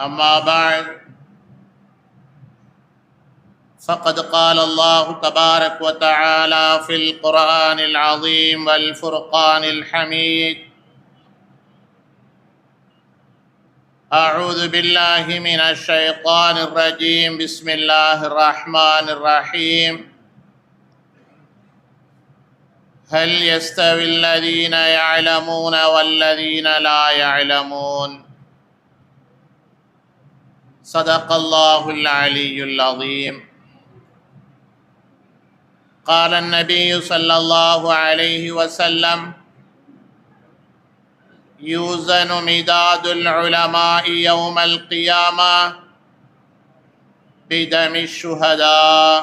أما بعد فقد قال الله تبارك وتعالى في القرآن العظيم والفرقان الحميد أعوذ بالله من الشيطان الرجيم بسم الله الرحمن الرحيم. هل يستوي الذين يعلمون والذين لا يعلمون؟ صدق الله العلي العظيم. قال النبي صلى الله عليه وسلم يوزن مداد العلماء يوم القيامة بدم الشهداء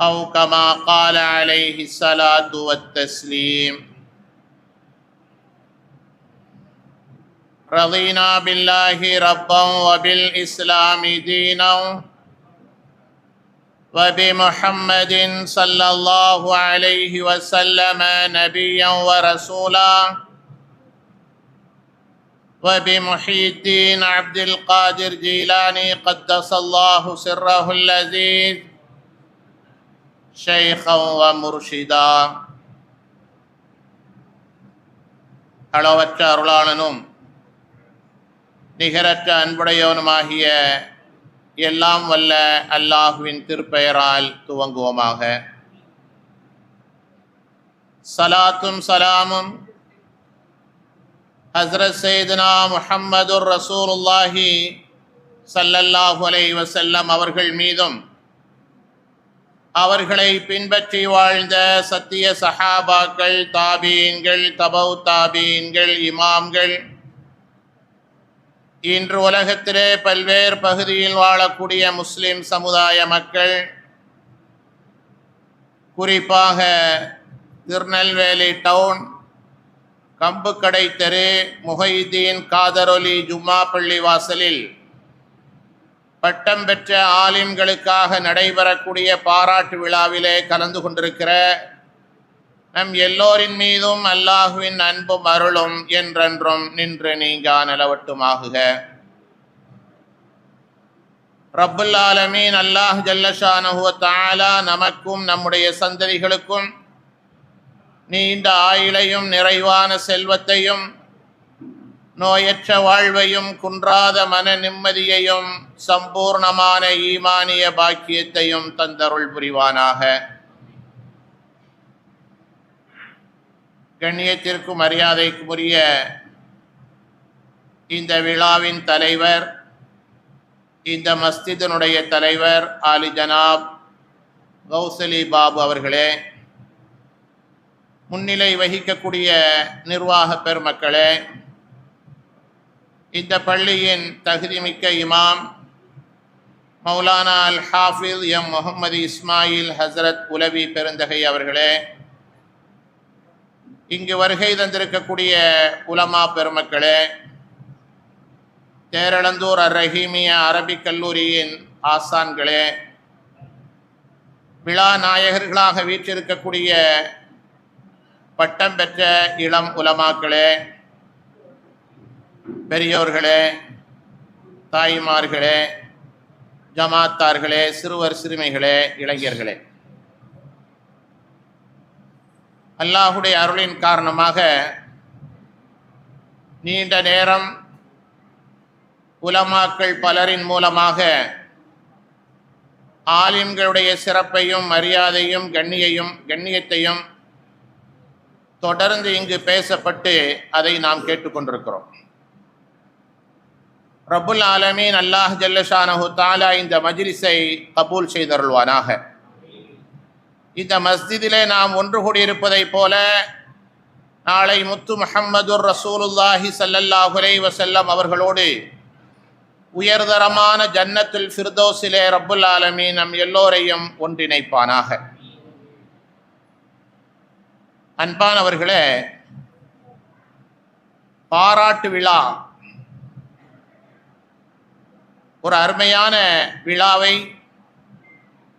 أو كما قال عليه الصلاة والتسليم. رضينا بالله ربا وبالإسلام دينا وبمحمد صلى الله عليه وسلم نبيا ورسولا وبمحي الدين عبد القادر جيلاني قدس الله سره اللذيذ شيخا ومرشدا அளவற்ற அருளாளனும் நிகரற்ற அன்புடையவனுமாகிய எல்லாம் வல்ல அல்லாஹுவின் திருப்பெயரால் துவங்குவோமாக. சலாத்தும் சலாமும் ஹசரத் சைதுனா முஹம்மது ரசூலுல்லாஹி சல்லல்லாஹு அலை வசல்லம் அவர்கள் மீதும் அவர்களை பின்பற்றி வாழ்ந்த சத்திய சஹாபாக்கள் தாபீன்கள் தபௌ தாபீன்கள் இமாம்கள் இன்று உலகத்திலே பல்வேறு பகுதியில் வாழக்கூடிய முஸ்லிம் சமுதாய மக்கள் குறிப்பாக திருநெல்வேலி டவுன் கம்புக்கடை தெரு முஹைதீன் காதரொலி ஜும்மா பள்ளி வாசலில் பட்டம் பெற்ற ஆலிம்களுக்காக நடைபெறக்கூடிய பாராட்டு விழாவிலே கலந்து கொண்டிருக்கிற நம் எல்லோரின் மீதும் அல்லாஹுவின் அன்பும் அருளும் என்றென்றும் நின்று நீங்கா நிலவட்டுமாகுக. ரப்புல் ஆலமீன் அல்லாஹ் ஜல்லஷானஹுவ தாலா நமக்கும் நம்முடைய சந்ததிகளுக்கும் நீண்ட ஆயுளையும் நிறைவான செல்வத்தையும் நோயற்ற வாழ்வையும் குன்றாத மன நிம்மதியையும் சம்பூர்ணமான ஈமானிய பாக்கியத்தையும் தந்தருள் புரிவானாக. கண்ணியத்திற்கும் மரியாதைக்கும் உரிய இந்த விழாவின் தலைவர் இந்த மஸ்திதனுடைய தலைவர் ஆலி ஜனாப் கௌசலி பாபு அவர்களே முன்னிலை வகிக்கக்கூடிய நிர்வாக பெருமக்களே இந்த பள்ளியின் தகுதிமிக்க இமாம் மௌலானா அல் ஹாஃபில் எம் முகமது இஸ்மாயில் ஹசரத் உலவி பெருந்தகை அவர்களே இங்கு வருகை தந்திருக்கக்கூடிய உலமா பெருமக்களே தேரளந்தூர் அர் ரஹீமிய அரபிக் கல்லூரியின் ஆசான்களே விழா நாயகர்களாக வீற்றிருக்கக்கூடிய பட்டம் பெற்ற இளம் உலமாக்களே பெரியோர்களே தாய்மார்களே ஜமாத்தார்களே சிறுவர் சிறுமிகளே இளைஞர்களே. அல்லாஹுடைய அருளின் காரணமாக நீண்ட நேரம் உலமாக்கள் பலரின் மூலமாக ஆலிம்களுடைய சிறப்பையும் மரியாதையும் கண்ணியையும் கண்ணியத்தையும் தொடர்ந்து இங்கு பேசப்பட்டு அதை நாம் கேட்டுக்கொண்டிருக்கிறோம். ரபுல் ஆலமீன் அல்லாஹ் ஜல்லஷானஹு தாலா இந்த மஜ்லிஸை கபூல் செய்தருள்வானாக. இந்த மஸ்ஜிதிலே நாம் ஒன்று கூடியிருப்பதைப் போல நாளை முத்து முஹம்மதுர் ரசூலுல்லாஹி ஸல்லல்லாஹு வசல்லம் அவர்களோடு உயர்தரமான ஜன்னத்துல் ஃபிர்தோஸிலே ரப்புல் ஆலமீன் நம் எல்லோரையும் ஒன்றிணைப்பானாக. அன்பானவர்களே பாராட்டு விழா ஒரு அருமையான விழாவை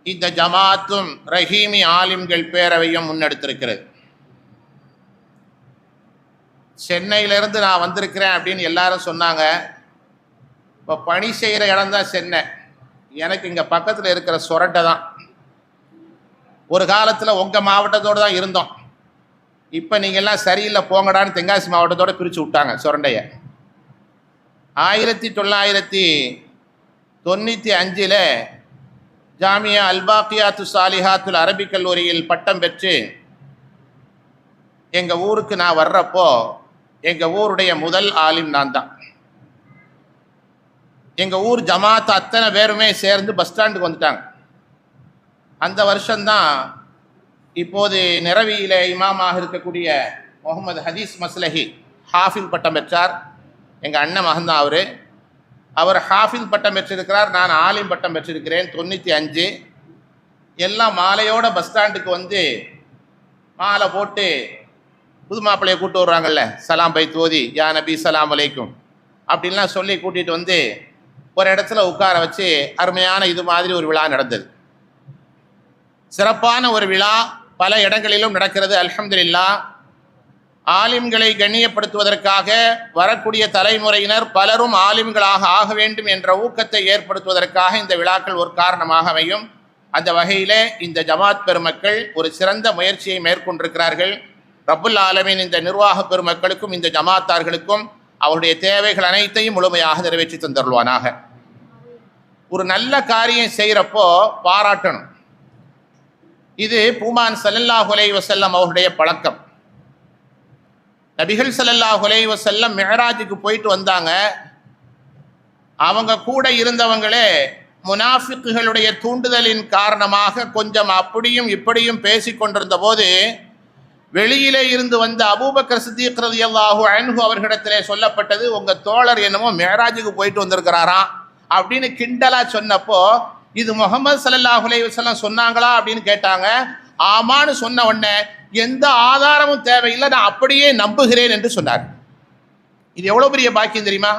இந்த ஜமாத்தும் ரஹீமி ஆலிம்கள் பேரவையும் முன்னெடுத்திருக்கிறது. சென்னையிலிருந்து நான் வந்திருக்கிறேன் அப்படின்னு எல்லாரும் சொன்னாங்க. இப்போ பணி செய்கிற இடம் தான் சென்னை. எனக்கு இங்கே பக்கத்தில் இருக்கிற சொரட்டை தான். ஒரு காலத்தில் உங்கள் மாவட்டத்தோடு தான் இருந்தோம். இப்போ நீங்கள்லாம் சரியில்லை போங்கடான்னு தென்காசி மாவட்டத்தோடு பிரித்து விட்டாங்க சுரண்டையை. ஆயிரத்தி தொள்ளாயிரத்தி தொண்ணூற்றி அஞ்சில் ஜாமியா அல்பாக்கியாத்து சாலிஹாத்துல் அரபிக் கல்லூரியில் பட்டம் பெற்று எங்கள் ஊருக்கு நான் வர்றப்போ எங்கள் ஊருடைய முதல் ஆலிம் நான் தான். எங்கள் ஊர் ஜமாத் அத்தனை பேருமே சேர்ந்து பஸ் ஸ்டாண்டுக்கு வந்துட்டாங்க. அந்த வருஷம்தான் இப்போது நிறவியில இமாமாக இருக்கக்கூடிய முகமது ஹதீஸ் மஸ்லஹி ஹாஃபில் பட்டம் பெற்றார். எங்கள் அண்ணன் மகன்தான் அவர். அவர் ஹாஃபிஸ் பட்டம் பெற்றிருக்கிறார் நான் ஆலிம் பட்டம் பெற்றிருக்கிறேன் தொண்ணூற்றி அஞ்சு. எல்லாம் மாலையோட பஸ் ஸ்டாண்டுக்கு வந்து மாலை போட்டு புது மாப்பிள்ளையை கூப்பிட்டு வர்றாங்கல்ல சலாம் பை தோதி யா நபி சலாம் அலைக்கும். அப்படின்லாம் சொல்லி கூட்டிகிட்டு வந்து ஒரு இடத்துல உட்கார வச்சு அருமையான இது மாதிரி ஒரு விழா நடந்தது. சிறப்பான ஒரு விழா பல இடங்களிலும் நடக்கிறது அல்ஹம்துலில்லா ஆலிம்களை கண்ணியப்படுத்துவதற்காக வரக்கூடிய தலைமுறையினர் பலரும் ஆலிம்களாக ஆக வேண்டும் என்ற ஊக்கத்தை ஏற்படுத்துவதற்காக இந்த விழாக்கள் ஒரு காரணமாக அமையும். அந்த வகையில் இந்த ஜமாத் பெருமக்கள் ஒரு சிறந்த முயற்சியை மேற்கொண்டிருக்கிறார்கள். ரபுல் ஆலமின் இந்த நிர்வாக பெருமக்களுக்கும் இந்த ஜமாத்தார்களுக்கும் அவருடைய தேவைகள் அனைத்தையும் முழுமையாக நிறைவேற்றி தந்தருள்வானாக. ஒரு நல்ல காரியம் செய்கிறப்போ பாராட்டணும். இது பூமான் சல்லல்லாஹு அலைஹி வஸல்லம் அவருடைய பழக்கம். நபிகள் சல்லல்லா அலைஹி வஸல்லம் மெஹராஜுக்கு போயிட்டு வந்தாங்க. அவங்க கூட இருந்தவங்களே முனாஃபிக்குகளுடைய தூண்டுதலின் காரணமாக கொஞ்சம் அப்படியும் இப்படியும் பேசி கொண்டிருந்த போது வெளியிலே இருந்து வந்த அபூபக்கர் சித்திக் ரலியல்லாஹு அன்ஹு அவர்களிடத்திலே சொல்லப்பட்டது உங்கள் தோழர் என்னமோ மேராஜுக்கு போயிட்டு வந்திருக்கிறாராம் அப்படின்னு கிண்டலாக சொன்னப்போ இது முகமது சல்லாஹ் அலைஹி சொன்னாங்களா? அப்படின்னு கேட்டாங்க. ஆமான்னு சொன்ன உடனே எந்த ஆதாரமும் தேவையில்லை. நான் அப்படியே நம்புகிறேன் என்று சொன்னார். இது எவ்வளவு பெரிய பாக்கியம் தெரியுமா?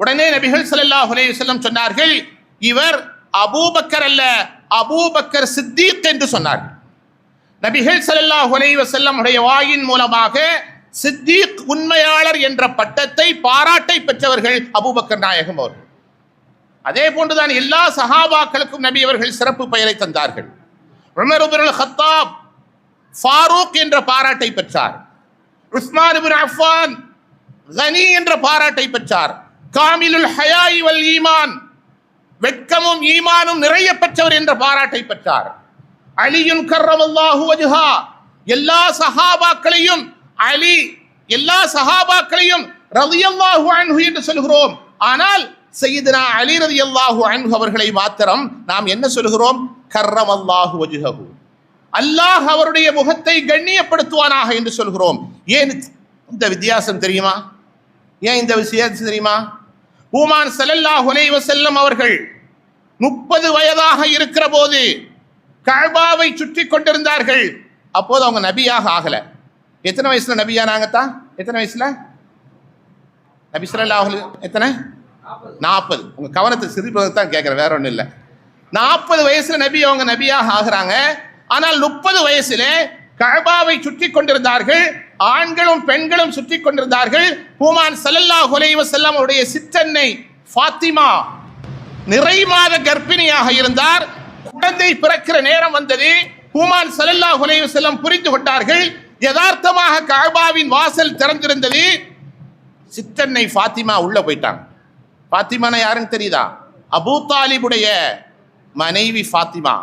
உடனே நபிகள் சல்லா அலைஹி செல்லம் சொன்னார்கள் இவர் அபூபக்கர் அல்ல அபூபக்கர் சித்தீக் என்று சொன்னார். நபிகள் சல்லா அலைஹி செல்லம் உடைய வாயின் மூலமாக சித்தீக் உண்மையாளர் என்ற பட்டத்தை பாராட்டை பெற்றவர்கள் அபூபக்கர் நாயகம் அவர்கள். அதே போன்றுதான் எல்லா சஹாபாக்களுக்கும் நபி அவர்கள் சிறப்பு பெயரை தந்தார்கள். உமர் இப்னுல் ஹத்தாப் ஃபாரூக் என்ற பாராட்டை பெற்றார். உஸ்மான் இப்னு அஃபான் கனி என்ற பாராட்டை பெற்றார். காமிலுல் ஹயாய் வல் ஈமான் வெட்கமும் ஈமானும் நிறைய பெற்றவர் என்ற பாராட்டை பெற்றார். அலியுன் கர்ரமல்லாஹு வஜுஹா எல்லா சஹாபாக்களையும் அலி எல்லா சஹாபாக்களையும் ரதியல்லாஹு அன்ஹு என்று சொல்கிறோம். ஆனால் சையதுனா அலி ரதியல்லாஹு அன்ஹு அவர்களை மாத்திரம் நாம் என்ன சொல்கிறோம்? கர்ரமல்லாஹு வஜுஹஹு. அல்லாஹ் அவருடைய முகத்தை கண்ணியப்படுத்துவானாக என்று சொல்கிறோம். ஏன் இந்த வித்தியாசம் தெரியுமா? ஏன் இந்த வித்தியாசம் தெரியுமா? ஊமான் ஸல்லல்லாஹு ஹுலைவ செல்லம் அவர்கள் முப்பது வயதாக இருக்கிற போது கழ்பாவை சுற்றி கொண்டிருந்தார்கள். அப்போது அவங்க நபியாக ஆகல. எத்தனை வயசுல நபியானாங்கத்தான் எத்தனை வயசுல? நபி ஸல்லல்லாஹு எத்தனை? நாற்பது உங்க கவனத்தை சிரிப்பதற்கு தான் கேட்குறேன் வேற ஒன்றும் இல்லை. நாற்பது வயசுல நபி அவங்க நபியாக ஆகிறாங்க. ஆனால் முப்பது வயசிலே கபாவை சுற்றி கொண்டிருந்தார்கள் ஆண்களும் பெண்களும் சுற்றி கொண்டிருந்தார்கள். பூமான் சல்லல்லா ஹுலைவ செல்லம் அவருடைய சித்தன்னை ஃபாத்திமா நிறை மாத கர்ப்பிணியாக இருந்தார். குழந்தை பிறக்கிற நேரம் வந்தது. பூமான் சல்லல்லா ஹுலைவ செல்லம் புரிந்து கொண்டார்கள். யதார்த்தமாக கபாவின் வாசல் திறந்திருந்தது. சித்தன்னை ஃபாத்திமா உள்ள போயிட்டாங்க ஃபாத்திமானா யாருன்னு தெரியுதா? அபூ தாலிபுடைய மனைவி ஃபாத்திமா.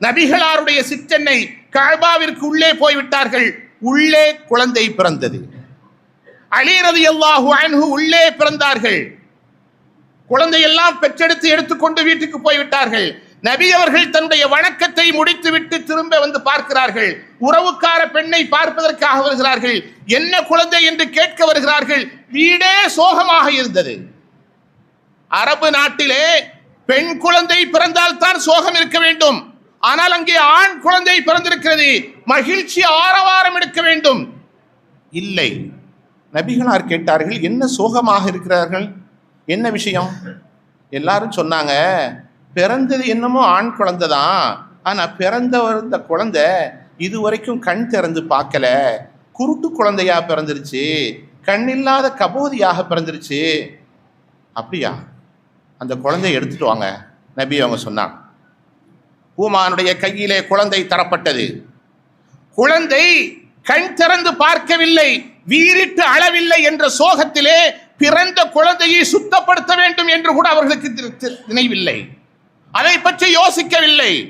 நபிகளாருடைய சிற்றன்னை கஅபாவிற்கு உள்ளே போய்விட்டார்கள். உள்ளே குழந்தை பிறந்தது. அலீரது எல்லாஹு அன்ஹு உள்ளே பிறந்தார்கள். குழந்தையெல்லாம் பெற்றெடுத்து எடுத்துக்கொண்டு வீட்டுக்கு போய்விட்டார்கள். நபி அவர்கள் தன்னுடைய வணக்கத்தை முடித்துவிட்டு திரும்ப வந்து பார்க்கிறார்கள். உறவுக்கார பெண்ணை பார்ப்பதற்காக வருகிறார்கள். என்ன குழந்தை என்று கேட்க வருகிறார்கள். வீடே சோகமாக இருந்தது. அரபு நாட்டிலே பெண் குழந்தை பிறந்தால் தான் சோகம் இருக்க வேண்டும். ஆனால் அங்கே ஆண் குழந்தை பிறந்திருக்கிறது. மகிழ்ச்சி ஆரவாரம் எடுக்க வேண்டும். இல்லை. நபிகளார் கேட்டார்கள் என்ன சோகமாக இருக்கிறார்கள்? என்ன விஷயம்? எல்லாரும் சொன்னாங்க பிறந்தது என்னமோ ஆண் குழந்தை தான் ஆனால் பிறந்தவர் இந்த குழந்தை இதுவரைக்கும் கண் திறந்து பார்க்கல. குருட்டு குழந்தையா பிறந்துருச்சு. கண் இல்லாத கபோதியாக பிறந்துருச்சு. அப்படியா? அந்த குழந்தைய எடுத்துட்டு வாங்க நபி அவங்க சொன்னாங்க. பூமானுடைய கையிலே குழந்தை தரப்பட்டது. குழந்தை கண் திறந்து பார்க்கவில்லை வீரிட்டு அளவில்லை என்ற சோகத்திலே பிறந்த குழந்தையை சுத்தப்படுத்த வேண்டும் என்று கூட அவர்களுக்கு தி- நினைவில்லை. அதை பற்றி யோசிக்கவில்லை.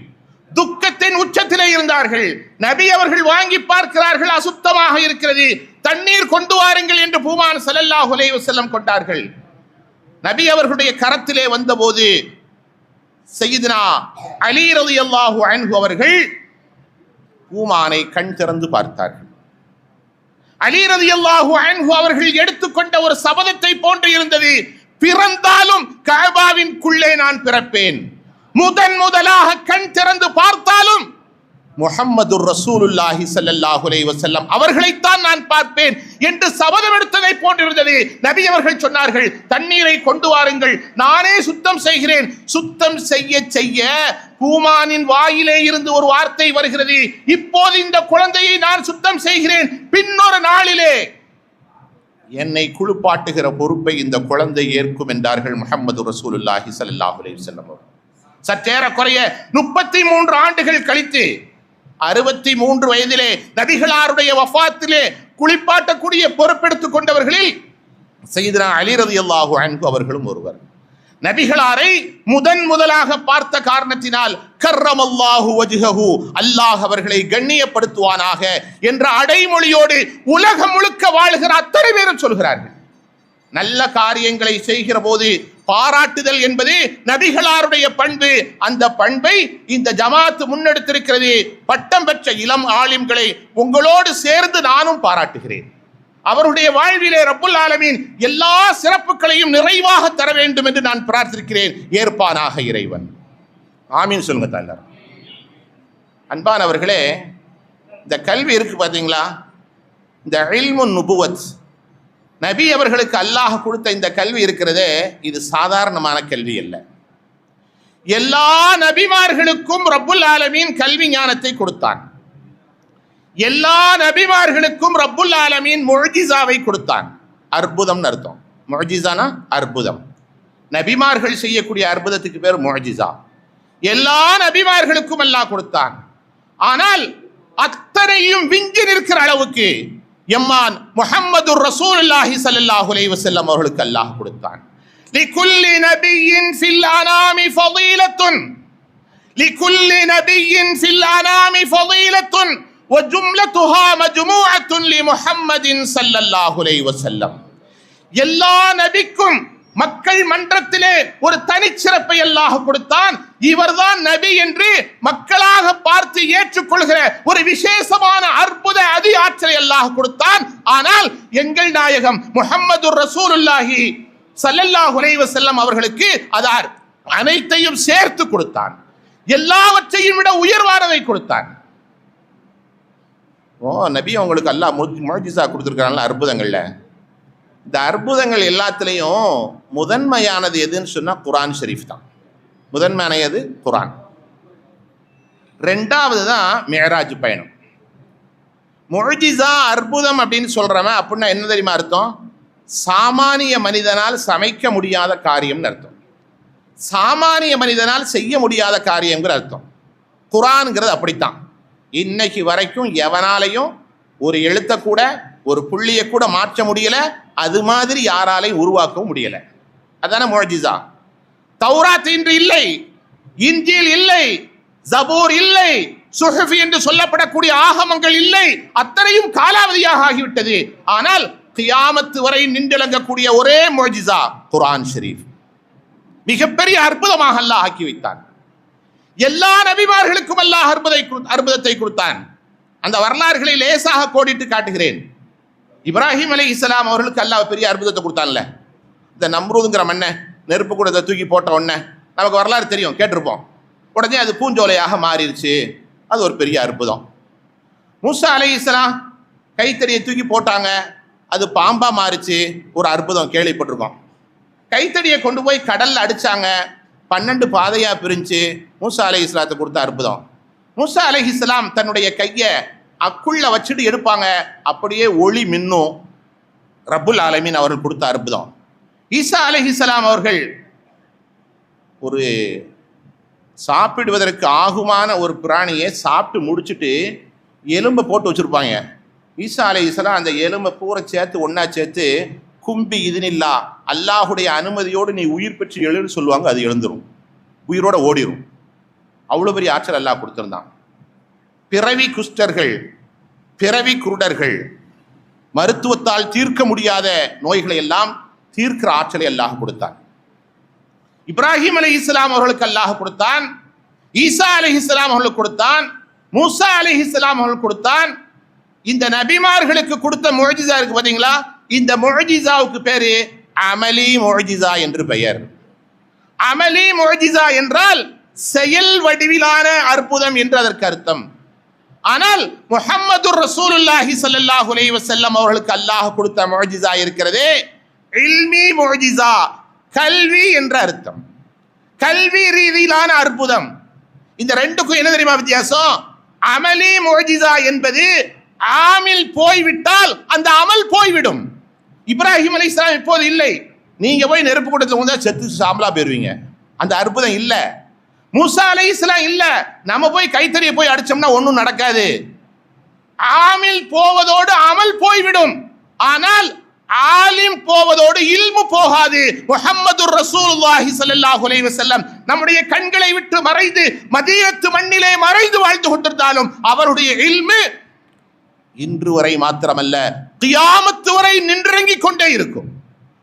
துக்கத்தின் உச்சத்திலே இருந்தார்கள். நபி அவர்கள் வாங்கி பார்க்கிறார்கள் அசுத்தமாக இருக்கிறது. தண்ணீர் கொண்டு வாருங்கள் என்று பூமான் ஸல்லல்லாஹு அலைஹி வஸல்லம் கொண்டார்கள். நபி அவர்களுடைய கரத்திலே வந்தபோது செய்தினா அலி ரதி அல்லாஹு அன்பு அவர்கள் கூமானை கண் திறந்து பார்த்தார்கள். அலி ரதி அல்லாஹு அன்பு அவர்கள் எடுத்துக்கொண்ட ஒரு சபதத்தை போன்று இருந்தது. பிறந்தாலும் கஅபாவின்குள்ளே நான் பிறப்பேன். முதன் முதலாக கண் திறந்து பார்த்தாலும் முஹம்மது ரசூலுல்லாஹி ஸல்லல்லாஹு அலைஹி அவர்களைத்தான் நான் பார்ப்பேன் என்று சபதம் எடுத்ததை போன்றிருந்தது. நபி அவர்கள் சொன்னார்கள் தண்ணீரை கொண்டு வாருங்கள். நானே சுத்தம் செய்கிறேன். சுத்தம் செய்ய செய்ய பூமானின் வாயிலே இருந்து ஒரு வார்த்தை வருகிறது. இப்போது இந்த குழந்தையை நான் சுத்தம் செய்கிறேன். பின்னொரு நாளிலே. என்னை குழுப்பாட்டுகிற பொறுப்பை இந்த குழந்தை ஏற்கும் என்றார்கள் முகமது ரசூலுல்லாஹி ஸல்லல்லாஹு அலைஹி வஸல்லம் சற்றேறக்குறைய முப்பத்தி மூன்று ஆண்டுகள் கழித்து அறுபத்தி மூன்று வயதிலே நபிகளாருடைய வஃபாத்திலே குளிப்பாட்டக்கூடிய பொறுப்பெடுத்துக் கொண்டவர்களில் செய்தான் அலி அல்லாஹு அன்பு அவர்களும் ஒருவர். நபிகளாரை முதன் முதலாக பார்த்த காரணத்தினால் கர்ரமல்லாஹு வஜுகஹு அல்லாஹ் அவர்களை கண்ணியப்படுத்துவானாக என்ற அடைமொழியோடு உலகம் முழுக்க வாழ்கிற அத்தனை பேரும் சொல்கிறார்கள். நல்ல காரியங்களை செய்கிற போது பாராட்டுதல் என்பது நபிகளாருடைய பண்பு. அந்த பண்பை இந்த ஜமாத்து முன்னெடுத்திருக்கிறது. பட்டம் பெற்ற இளம் ஆலிம்களை உங்களோடு சேர்ந்து நானும் பாராட்டுகிறேன். அவருடைய வாழ்விலே ரப்புல் ஆலமீன் எல்லா சிறப்புகளையும் நிறைவாக தர வேண்டும் என்று நான் பிரார்த்திக்கிறேன் ஏற்பானாக இறைவன். ஆமீன் சொல்லுங்க தாண்டர் அன்பானவர்களே இந்த கல்வி இருக்கு பார்த்தீங்களா இந்த இல்முன் நுபுவத் நபி அவர்களுக்கு அல்லாஹ் கொடுத்த இந்த கல்வி இருக்கிறதே இது சாதாரணமான கல்வி அல்ல. எல்லா நபிமார்களுக்கும் ரப்புல் ஆலமீன் கல்வி ஞானத்தை கொடுத்தான். எல்லா நபிமார்களுக்கும் ரப்புல் ஆலமீன் முழ்ஜிசாவை கொடுத்தான். அற்புதம்னு அர்த்தம். முழ்ஜிசானா அற்புதம். நபிமார்கள் செய்யக்கூடிய அற்புதத்துக்கு பேர் முழ்ஜிசா எல்லா நபிமார்களுக்கும் அல்லாஹ் கொடுத்தான். ஆனால் அத்தனையும் விஞ்சி நிற்கிற அளவுக்கு எம்மான் முஹம்மது ரசூலுல்லாஹி ஸல்லல்லாஹு அலைஹி வஸல்லம் அவர்களுக்கு அல்லாஹ் கொடுத்தான் لكل نبي في الأنام فضيلة لكل نبي في الأنام فضيلة وجملتها مجموعة لمحمد صلى الله عليه وسلم எல்லா நபிக்கும் மக்கள் மன்றத்திலே ஒரு தனிச்சிறப்பை அல்லாஹ் கொடுத்தான். இவர்தான் நபி என்று மக்களாக பார்த்து ஏற்றுக்கொள்கிற ஒரு விசேஷமான அற்புத அதி ஆற்றலை அல்லாஹ் கொடுத்தான். ஆனால் எங்கள் நாயகம் முகம்மது ரசூலுல்லாஹி சல்லல்லாஹ் உரைவ செல்லம் அவர்களுக்கு அதார் அனைத்தையும் சேர்த்து கொடுத்தான். எல்லாவற்றையும் விட உயர்வானதை கொடுத்தான். ஓ நபி உங்களுக்கு அல்லாஹ் முழுஜிசா கொடுத்துருக்கிறாங்களா அற்புதங்கள்ல. இந்த அற்புதங்கள் எல்லாத்துலேயும் முதன்மையானது எதுன்னு சொன்னால் குரான் ஷெரீஃப் தான். முதன்மையானது குரான். ரெண்டாவது தான் மேராஜ் பயணம். மொழிஜிசா அற்புதம் அப்படின்னு சொல்கிறவன் அப்படின்னா என்ன தெரியுமா அர்த்தம்? சாமானிய மனிதனால் சமைக்க முடியாத காரியம்னு அர்த்தம். சாமானிய மனிதனால் செய்ய முடியாத காரியங்கிற அர்த்தம். குரான்ங்கிறது அப்படித்தான். இன்னைக்கு வரைக்கும் எவனாலையும் ஒரு எழுத்தை கூட ஒரு புள்ளியை கூட மாற்ற முடியல அது மாதிரி யாராலையும் உருவாக்கவும் முடியல. அதான முழஜிசா தௌராத் இன்று இல்லை இஞ்சில் இல்லை ஜபூர் இல்லை சுஹஃபி என்று சொல்லப்படக்கூடிய ஆகமங்கள் இல்லை அத்தனையும் காலாவதியாக ஆகிவிட்டது. ஆனால் கியாமத்து வரை நின்றிழங்கக்கூடிய ஒரே முழஜிசா குரான் ஷரீஃப். மிகப்பெரிய அற்புதமாக அல்லாஹ் ஆக்கி வைத்தான். எல்லா நபிமார்களுக்கும் அல்லாஹ் அற்புதை அற்புதத்தை கொடுத்தான். அந்த வரலாறுகளை லேசாக கோடிட்டு காட்டுகிறேன். இப்ராஹிம் அலி இஸ்லாம் அவர்களுக்கு அல்லாஹ் பெரிய அற்புதத்தை கொடுத்தான்ல. இந்த நம்ரூதுங்கிற மண்ணை நெருப்பு கூட இதை தூக்கி போட்ட உடனே நமக்கு வரலாறு தெரியும் கேட்டிருப்போம். உடனே அது பூஞ்சோலையாக மாறிடுச்சு. அது ஒரு பெரிய அற்புதம். மூசா அலி இஸ்லாம் கைத்தடியை தூக்கி போட்டாங்க. அது பாம்பா மாறிச்சு. ஒரு அற்புதம் கேள்விப்பட்டிருக்கோம். கைத்தடியை கொண்டு போய் கடல்ல அடிச்சாங்க. பன்னெண்டு பாதையா பிரிஞ்சு மூசா அலை இஸ்லாத்தை கொடுத்த அற்புதம். மூசா அலை இஸ்லாம் தன்னுடைய கையை அக்குள்ள வச்சுட்டு எடுப்பாங்க. அப்படியே ஒளி மின்னும். ரப்புல் ஆலமீன் அவர்கள் கொடுத்த அற்புதம். ஈசா அலஹிசலாம் அவர்கள் ஒரு சாப்பிடுவதற்கு ஆகுமான ஒரு பிராணியை சாப்பிட்டு முடிச்சுட்டு எலும்பை போட்டு வச்சுருப்பாங்க. ஈசா அலை இஸ்லாம் அந்த எலும்பை பூரை சேர்த்து ஒன்றா சேர்த்து கும்பி இதுனில்லா அல்லாஹுடைய அனுமதியோடு நீ உயிர் பெற்று எழுன்னு சொல்லுவாங்க அது எழுந்துரும். உயிரோட ஓடிரும். அவ்வளோ பெரிய ஆற்றல் அல்லாஹ் கொடுத்துருந்தான். பிறவி குஷ்டர்கள் பிறவி குருடர்கள் மருத்துவத்தால் தீர்க்க முடியாத நோய்களை எல்லாம் தீர்க்கிற ஆற்றலை அல்லாஹ் கொடுத்தான். இப்ராஹிம் அலி இஸ்லாம் அவர்களுக்கு அல்லாஹ் கொடுத்தான் ஈசா அலி இஸ்லாம் அவர்களுக்கு கொடுத்தான் மூசா அலி இஸ்லாம் அவர்கள் கொடுத்தான். இந்த நபிமார்களுக்கு கொடுத்த மொழிஜிசா இருக்கு பார்த்தீங்களா இந்த மொழிஜிசாவுக்கு பேரு அமலி மொழிஜிசா என்று பெயர். அமலி மொழிஜிசா என்றால் செயல் வடிவிலான அற்புதம் என்று அதற்கு அர்த்தம். ஆனால் முஹம்மது ரசூலுல்லாஹி ஸல்லல்லாஹு அலைஹி வஸல்லம் அவர்களுக்கு அல்லாஹ் கொடுத்த முஅஜிசா இருக்கிறதே. இல்மி முஅஜிசா கல்வி என்ற அர்த்தம். கல்வி ரீதியிலான அற்புதம். இந்த ரெண்டுக்கும் என்ன தெரியுமா வித்தியாசம்? அமலி முஅஜிசா என்பது ஆமில் போய்விட்டால் அந்த அமல் போய்விடும். இப்ராஹிம் அலைஹிஸ்ஸலாம் இப்போது இல்லை. நீங்க போய் நெருப்பு கூட்டத்தில் வந்தா செத்து சாம்பலா போயிருவீங்க. அந்த அற்புதம் இல்லை. மூசா இஸ்லாம் இல்ல. நம்ம போய் கைத்தறியை போய் அடிச்சோம்னா ஒன்றும் நடக்காது. ஆமில் போவதோடு அமல் போய்விடும். ஆனால் ஆலிம் போவதோடு இல்மு போகாது. முஹம்மது ரசூலுல்லாஹி ஸல்லல்லாஹு அலைஹி வஸல்லம் நம்முடைய கண்களை விட்டு மறைந்து மதியத்து மண்ணிலே மறைந்து வாழ்ந்து கொண்டிருந்தாலும் அவருடைய இல்மு இன்று வரை மாத்திரமல்ல. கியாமத்து வரை நின்றங்கிக் கொண்டே இருக்கும்.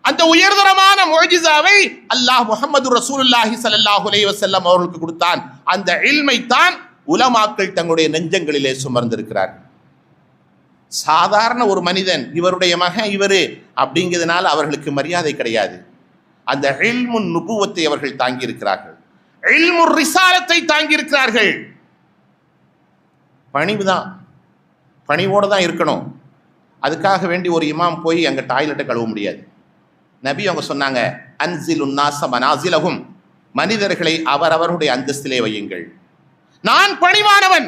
அந்த உயர்தரமான முஜிசாவை அல்லாஹ் முகமது ரசூலுல்லாஹி சல்லாஹு அலைஹி வஸல்லம் அவர்களுக்கு கொடுத்தான். அந்த இல்மை தான் உலமாக்கள் தங்களுடைய நெஞ்சங்களிலே சுமர்ந்திருக்கிறார். சாதாரண ஒரு மனிதன் இவருடைய மகன் இவரு அப்படிங்கிறதுனால அவர்களுக்கு மரியாதை கிடையாது. அந்த இல்முன் நுபுவத்தை அவர்கள் தாங்கி இருக்கிறார்கள் இல்முர் ரிசாலத்தை தாங்கி இருக்கிறார்கள் பணிவுதான். பணிவோடு தான் இருக்கணும். அதுக்காக வேண்டி ஒரு இமாம் போய் அங்கே டாய்லெட்டை கழுவ முடியாது. நபி அவங்க சொன்னாங்க அன்சில் உன்னாச மனாசிலகும் மனிதர்களை அவரவருடைய அந்தஸ்திலே வையுங்கள். நான் பணிவானவன்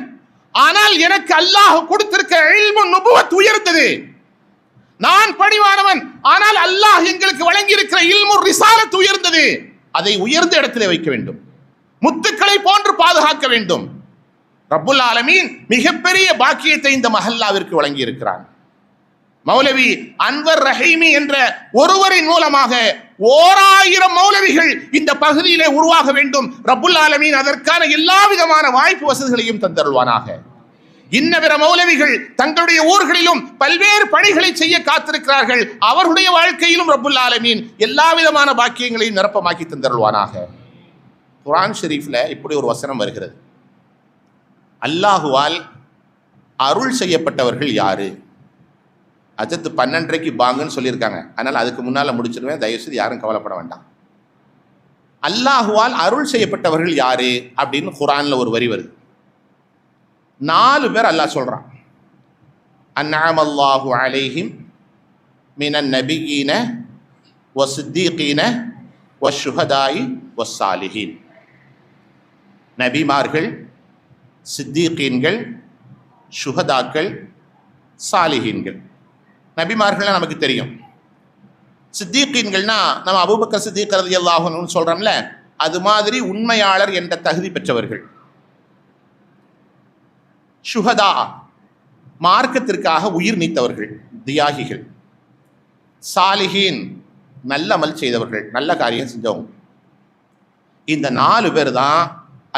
ஆனால் எனக்கு அல்லாஹ் கொடுத்திருக்க இல்மு நுபுவத் உயர்ந்தது. நான் பணிவானவன் ஆனால் அல்லாஹ் எங்களுக்கு வழங்கி இருக்கிற இல்மு ரிசாலத் உயர்ந்தது. அதை உயர்ந்த இடத்திலே வைக்க வேண்டும். முத்துக்களை போன்று பாதுகாக்க வேண்டும். ரப்புல் ஆலமீன் மிகப்பெரிய பாக்கியத்தை இந்த மஹல்லாவிற்கு வழங்கி இருக்கிறான் மௌலவி அன்வர் ரஹீமி என்ற ஒருவரின் மூலமாக ஓராயிரம் மௌலவிகள் இந்த பகுதியிலே உருவாக வேண்டும். ரப்புல் ஆலமீன் அதற்கான எல்லா விதமான வாய்ப்பு வசதிகளையும் தந்தருள்வானாக. இன்ன பிற மௌலவிகள் தங்களுடைய ஊர்களிலும் பல்வேறு பணிகளை செய்ய காத்திருக்கிறார்கள். அவர்களுடைய வாழ்க்கையிலும் ரப்புல் ஆலமீன் எல்லா விதமான பாக்கியங்களையும் நிரப்பமாக்கி தந்தருள்வானாக. குரான் ஷெரீஃப்ல இப்படி ஒரு வசனம் வருகிறது. அல்லாஹுவால் அருள் செய்யப்பட்டவர்கள் யாரு? அஜத்து பன்னெண்டரைக்கு பாங்குன்னு சொல்லியிருக்காங்க. அதனால் அதுக்கு முன்னால் முடிச்சிருவேன். தயவுசெய்து யாரும் கவலைப்பட வேண்டாம். அல்லாஹுவால் அருள் செய்யப்பட்டவர்கள் யாரு? அப்படின்னு குரான்ல ஒரு வரி வருது. நாலு பேர் அல்லாஹ் சொல்றான். அன்னாம் அல்லாஹு அலைஹிம் மினன் நபிகீன ஒ சித்தீகீன ஒ சுஹதாயி ஒ சாலிஹீன் நபிமார்கள் சித்தீகீன்கள் சுஹதாக்கள் சாலிஹீன்கள். நபிமார்கள் நமக்கு தெரியும். சித்தீக்கீன்கள்னா நம்ம அபூபக்க சித்தீக் ரதி அல்லாஹன்னு சொல்றோம்ல அது மாதிரி உண்மையாளர் என்ற தகுதி பெற்றவர்கள். சுகதா மார்க்கத்திற்காக உயிர் நீத்தவர்கள் தியாகிகள். சாலிஹீன் நல்ல அமல் செய்தவர்கள் நல்ல காரியம் செஞ்சவங்க. இந்த நாலு பேர் தான்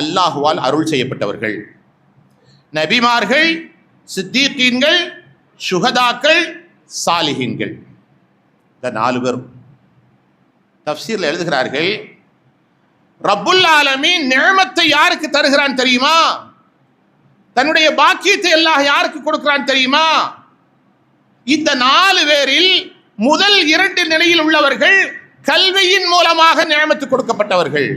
அல்லாஹுவால் அருள் செய்யப்பட்டவர்கள். நபிமார்கள் சித்தீக்கீன்கள் சுகதாக்கள் சாலிஹின்கள். இந்த நாலு பேரும். தப்சீரில் எழுதுகிறார்கள் ரப்புல் ஆலமீன் நியமத்தை யாருக்கு தருகிறான் தெரியுமா? தன்னுடைய பாக்கியத்தை எல்லாம் யாருக்கு கொடுக்கிறான் தெரியுமா? இந்த நாலு பேரில் முதல் இரண்டு நிலையில் உள்ளவர்கள் கல்வியின் மூலமாக நியமத்து கொடுக்கப்பட்டவர்கள்.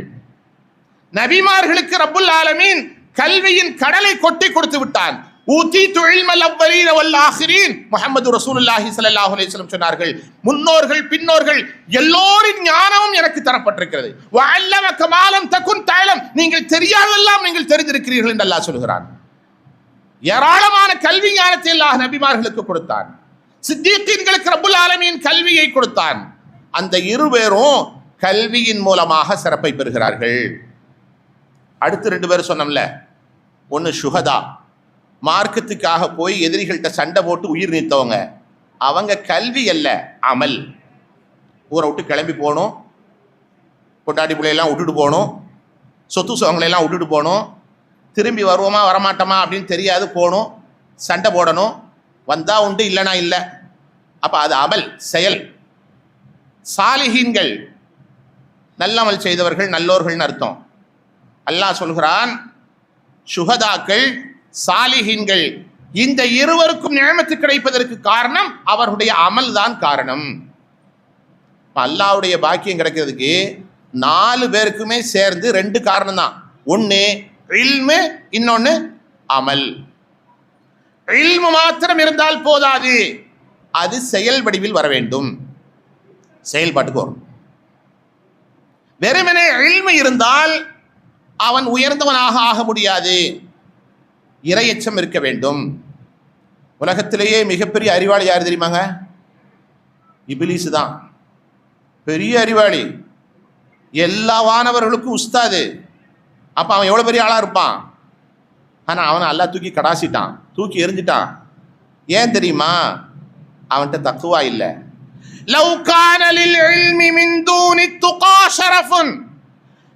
நபிமார்களுக்கு ரப்புல் ஆலமீன் கல்வியின் கடலை கொட்டி கொடுத்து விட்டான். ஊத்தி தொழில்மல் அவ்வலீன வல் ஆஹிரீன். முஹம்மது ரசூலுல்லாஹி ஸல்லல்லாஹு அலைஹி சொன்னார்கள் முன்னோர்கள் பின்னோர்கள் எல்லோரின் ஞானமும் எனக்கு தரப்பட்டிருக்கிறது. வஅல்லமக கமாலம் தகுன் நீங்கள் தெரியாதெல்லாம் நீங்கள் தெரிந்திருக்கிறீர்கள் என்று அல்லாஹ் சொல்கிறான். ஏராளமான கல்வி ஞானத்தை அல்லாஹ் நபிமார்களுக்கு கொடுத்தான். சித்தீக்கீன்களுக்கு ரபுல் ஆலமியின் கல்வியை கொடுத்தான். அந்த இருவேரும் கல்வியின் மூலமாக சிறப்பை பெறுகிறார்கள். அடுத்து ரெண்டு பேரும் சொன்னோம்ல ஒன்று சுகதா மார்க்கத்துக்காக போய் எதிரிகள்கிட்ட சண்டை போட்டு உயிர் நீத்தவங்க. அவங்க கல்வி அல்ல அமல். ஊரை விட்டு கிளம்பி போகணும். கொண்டாடி பிள்ளையெல்லாம் விட்டுட்டு போகணும். சொத்து சுகங்களையெல்லாம் விட்டுட்டு போகணும். திரும்பி வருவோமா வரமாட்டோமா அப்படின்னு தெரியாது போகணும். சண்டை போடணும். வந்தா உண்டு இல்லைனா இல்லை. அப்போ அது அமல் செயல். சாலிஹீன்கள். நல்லமல் செய்தவர்கள் நல்லோர்கள்னு அர்த்தம். அல்லாஹ் சொல்கிறான் சுகதாக்கள் சாலிஹீன்கள் இந்த இருவருக்கும் நியமத்து கிடைப்பதற்கு காரணம் அவருடைய அமல் தான் காரணம் அல்லாவுடைய பாக்கியம் கிடைக்கிறதுக்கு நாலு பேருக்குமே சேர்ந்து ரெண்டு காரணம் தான் ஒன்று இல்மு இன்னொன்று அமல். இல்மு மாத்திரம் இருந்தால் போதாது. அது செயல் வடிவில் வர வேண்டும். செயல்பாட்டுக்கு வரும். வெறுமனே இல்மு இருந்தால் அவன் உயர்ந்தவனாக ஆக முடியாது. இரையச்சம் இருக்க வேண்டும். உலகத்திலேயே மிகப்பெரிய அறிவாளி யார் தெரியுமாங்க? இபிலிசு தான் பெரிய அறிவாளி. எல்லா வானவர்களுக்கும் உஸ்தாது. அப்போ அவன் எவ்வளோ பெரிய ஆளாக இருப்பான்? ஆனால் அவனை அல்லா தூக்கி கடாசிட்டான். தூக்கி எரிஞ்சிட்டான் ஏன் தெரியுமா? அவன்கிட்ட தக்குவா இல்லை. லவ் கானலில் இல்மி மின் தூனி துகா ஷரஃபுன்.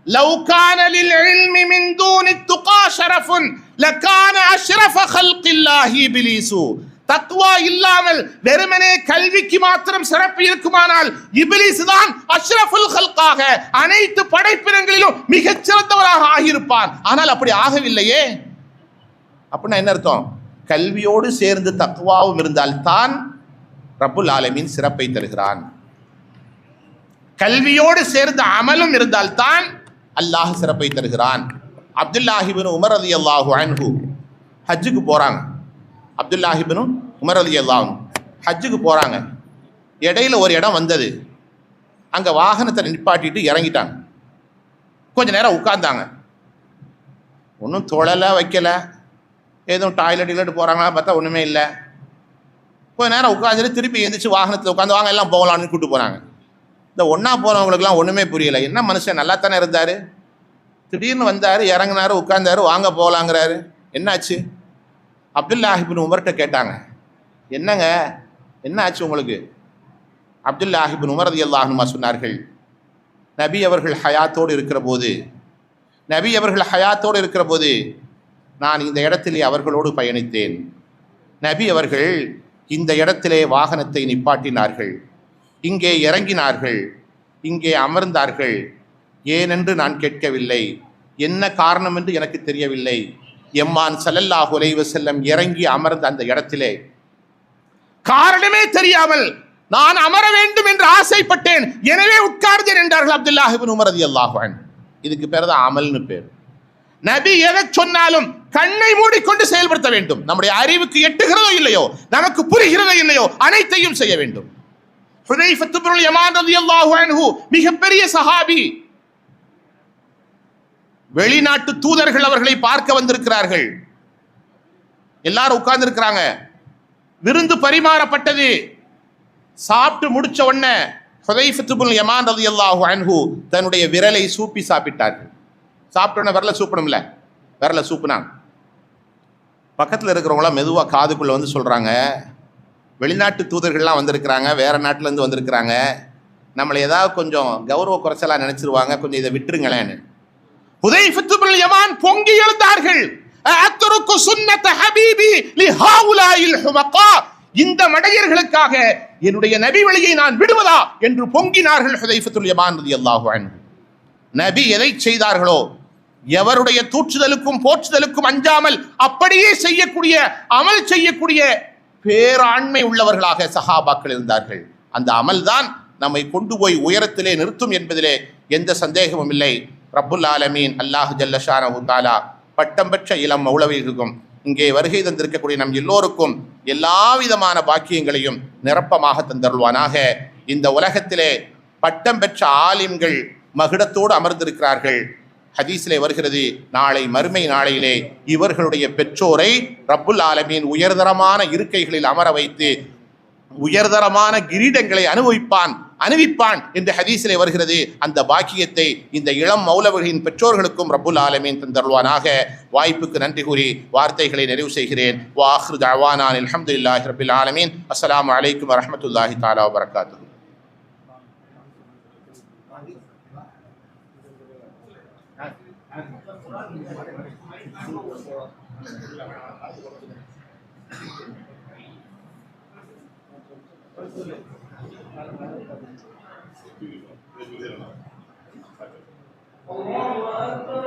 லவ் கானலில் இல்மி மின் ஷரஃபுன் லக்கான அஷ்ரஃப ஹல்கில்லாஹி இபிலீசு. தத்துவா இல்லாமல் வெறுமனே கல்விக்கு மாத்திரம் சிறப்பு இருக்குமானால் இபிலிஸ் தான் அஷ்ரஃபுல் ஹல்காக அனைத்து படைப்பினங்களிலும் மிகச்சிறந்தவராக ஆகியிருப்பார். ஆனால் அப்படி ஆகவில்லையே. அப்படின்னா என்ன அர்த்தம்? கல்வியோடு சேர்ந்து தக்குவாவும் இருந்தால்தான் தான் ரப்புல் ஆலமின் சிறப்பை தருகிறான். கல்வியோடு சேர்ந்து அமலும் இருந்தால்தான் அல்லாஹ் சிறப்பை தருகிறான். அப்துல்லாஹிபின் உமர் அலி அல்லாஹு அன்ஹு. ஹஜ்ஜுக்கு போகிறாங்க அப்துல்லாஹிபினும் உமர் அலி அல்லாஹும் ஹஜ்ஜுக்கு போகிறாங்க இடையில ஒரு இடம் வந்தது. அங்கே வாகனத்தை நிப்பாட்டிட்டு இறங்கிட்டாங்க. கொஞ்ச நேரம் உட்கார்ந்தாங்க. ஒன்றும் தொழலை வைக்கலை. எதுவும் டாய்லெட் கீலெட் போகிறாங்களா பார்த்தா ஒன்றுமே இல்லை. கொஞ்ச நேரம் உட்காந்துட்டு திருப்பி எழுந்திரிச்சு வாகனத்தில் உட்காந்து வாங்க எல்லாம் போகலான்னு கூப்பிட்டு போகிறாங்க இந்த ஒன்றா போகிறவங்களுக்குலாம் ஒன்றுமே புரியலை. என்ன மனுஷன் நல்லா தானே இருந்தார்? திடீர்னு வந்தார் இறங்கினார் உட்கார்ந்தாரு வாங்க போகலாங்கிறாரு என்னாச்சு? அப்துல்லாஹிபின் உமர்கிட்ட கேட்டாங்க. என்னங்க? என்ன ஆச்சு உங்களுக்கு அப்துல்லாஹிபின் உமர் அதி அல்லாஹுமா சொன்னார்கள் நபி அவர்கள் ஹயாத்தோடு இருக்கிற போது நபி அவர்கள் ஹயாத்தோடு இருக்கிற போது நான் இந்த இடத்திலே அவர்களோடு பயணித்தேன். நபி அவர்கள் இந்த இடத்திலே வாகனத்தை நிப்பாட்டினார்கள். இங்கே இறங்கினார்கள். இங்கே அமர்ந்தார்கள். ஏனென்று நான் கேட்கவில்லை. என்ன காரணம் என்று எனக்கு தெரியவில்லை. எம்மான் ஸல்லல்லாஹு அலைஹி செல்லம் இறங்கி அமர்ந்த அந்த இடத்திலே. காரணமே தெரியாமல் நான் அமர வேண்டும் என்று ஆசைப்பட்டேன். எனவே உட்கார்ந்தேன் என்றார்கள் அப்துல்லாஹிபின் உமரதி அல்லாஹன் இதுக்கு பேர் தான் அமல்னு பேர். நபி எதை சொன்னாலும் கண்ணை மூடிக்கொண்டு செயல்படுத்த வேண்டும். நம்முடைய அறிவுக்கு எட்டுகிறதோ இல்லையோ நமக்கு புரிகிறதோ இல்லையோ அனைத்தையும் செய்ய வேண்டும். ஹுதைஃபத்து இப்னுல் யமான் ரலியல்லாஹு அன்ஹு மிகப்பெரிய சஹாபி. வெளிநாட்டு தூதர்கள் அவர்களை பார்க்க வந்திருக்கிறார்கள். எல்லாரும் உட்கார்ந்து இருக்கிறாங்க விருந்து பரிமாறப்பட்டது. சாப்பிட்டு முடிச்ச உடனே ஹுதைஃபத்துபுல் யமான் ரலியல்லாஹு அன்ஹு தன்னுடைய விரலை சூப்பி சாப்பிட்டார்கள். சாப்பிட்ட உடனே விரலை சூப்பணும்ல? விரலை சூப்பினாங்க. பக்கத்தில் இருக்கிறவங்களாம் மெதுவாக காதுக்குள்ளே வந்து சொல்கிறாங்க வெளிநாட்டு தூதர்கள்லாம் வந்திருக்கிறாங்க. வேறு நாட்டிலேருந்து வந்திருக்கிறாங்க. நம்மளை ஏதாவது கொஞ்சம் கௌரவ குறைச்சலாக நினச்சிருவாங்க. கொஞ்சம் இதை விட்டுருங்களேன்னு. ஹுதைஃபத்துபுல் யமான் பொங்கி எழுந்தார்கள். அத்ருக்கு சுன்னத ஹபீபி லிஹாவுலாயில் ஹுமகா. இந்த மடையர்களுக்காக என்னுடைய நபி வழியை நான் விடுவதா என்று பொங்கினார்கள் ஹுதைஃபத்துல் யமான் ரலியல்லாஹு அன்ஹு. நபி எதை செய்தார்களோ எவருடைய தூற்றுதலுக்கும் போற்றுதலுக்கும் அஞ்சாமல் அப்படியே செய்யக்கூடிய அமல் செய்யக்கூடிய பேராண்மை உள்ளவர்களாக சஹாபாக்கள் இருந்தார்கள். அந்த அமல்தான் நம்மை கொண்டு போய் உயரத்திலே நிறுத்தும் என்பதிலே எந்த சந்தேகமும் இல்லை. ரப்புல் ஆலமீன் அல்லாஹு ஜல்லஷான தாலா. பட்டம் பெற்ற இளம் மௌளவிகளுக்கும் இங்கே வருகை தந்திருக்கக்கூடிய நம் எல்லோருக்கும் எல்லா விதமான பாக்கியங்களையும் நிரப்பமாக தந்தருள்வானாக. இந்த உலகத்திலே பட்டம் பெற்ற ஆலிம்கள் மகிடத்தோடு அமர்ந்திருக்கிறார்கள். ஹதீஸிலே வருகிறது நாளை மறுமை நாளையிலே இவர்களுடைய பெற்றோரை ரப்புல் ஆலமீன் உயர்தரமான இருக்கைகளில் அமர வைத்து உயர்தரமான கிரீடங்களை அனுபவிப்பான். அணிவிப்பான் என்ற ஹதீசிலே வருகிறது. அந்த பாக்கியத்தை இந்த இளம் மௌலவர்களின் பெற்றோர்களுக்கும் ரப்புல் ஆலமீன் தந்தருவானாக வாய்ப்புக்கு நன்றி கூறி வார்த்தைகளை நிறைவு செய்கிறேன். வாஹ்ரு தவானான் அலமது இல்லாஹி ரபுல் ஆலமீன். அஸ்லாம் வலைக்கம் வரமத்துல்லாஹி தாலா வரகாத்து Thank. الله أكبر